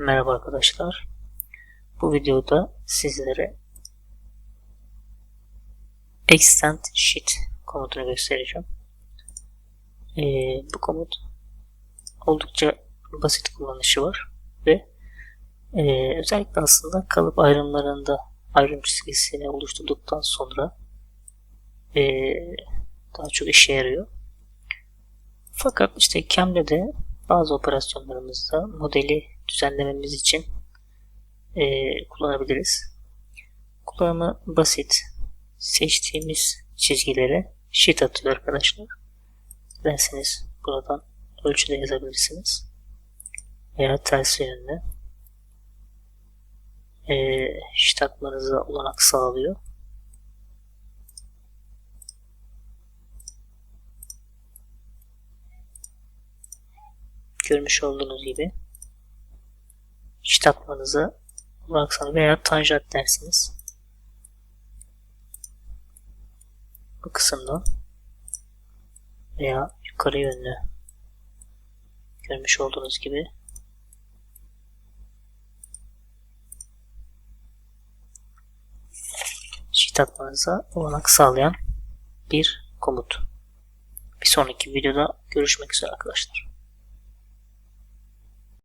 Merhaba arkadaşlar. Bu videoda sizlere extend sheet komutunu göstereceğim. Ee, bu komut oldukça basit kullanışı var ve e, özellikle aslında kalıp ayrımlarında ayrım çizgisini oluşturduktan sonra e, daha çok işe yarıyor. Fakat işte Cam'de bazı operasyonlarımızda modeli düzenlememiz için e, kullanabiliriz. Kullanımı basit. Seçtiğimiz çizgilere sheet atıyor arkadaşlar. Dilerseniz buradan ölçüde yazabilirsiniz. Veya ters yönde e, sheet atmanıza olanak sağlıyor. görmüş olduğunuz gibi şit atmanızı bıraksanız veya tanjant dersiniz. Bu kısımdan veya yukarı yönlü görmüş olduğunuz gibi şit atmanıza olanak sağlayan bir komut. Bir sonraki videoda görüşmek üzere arkadaşlar.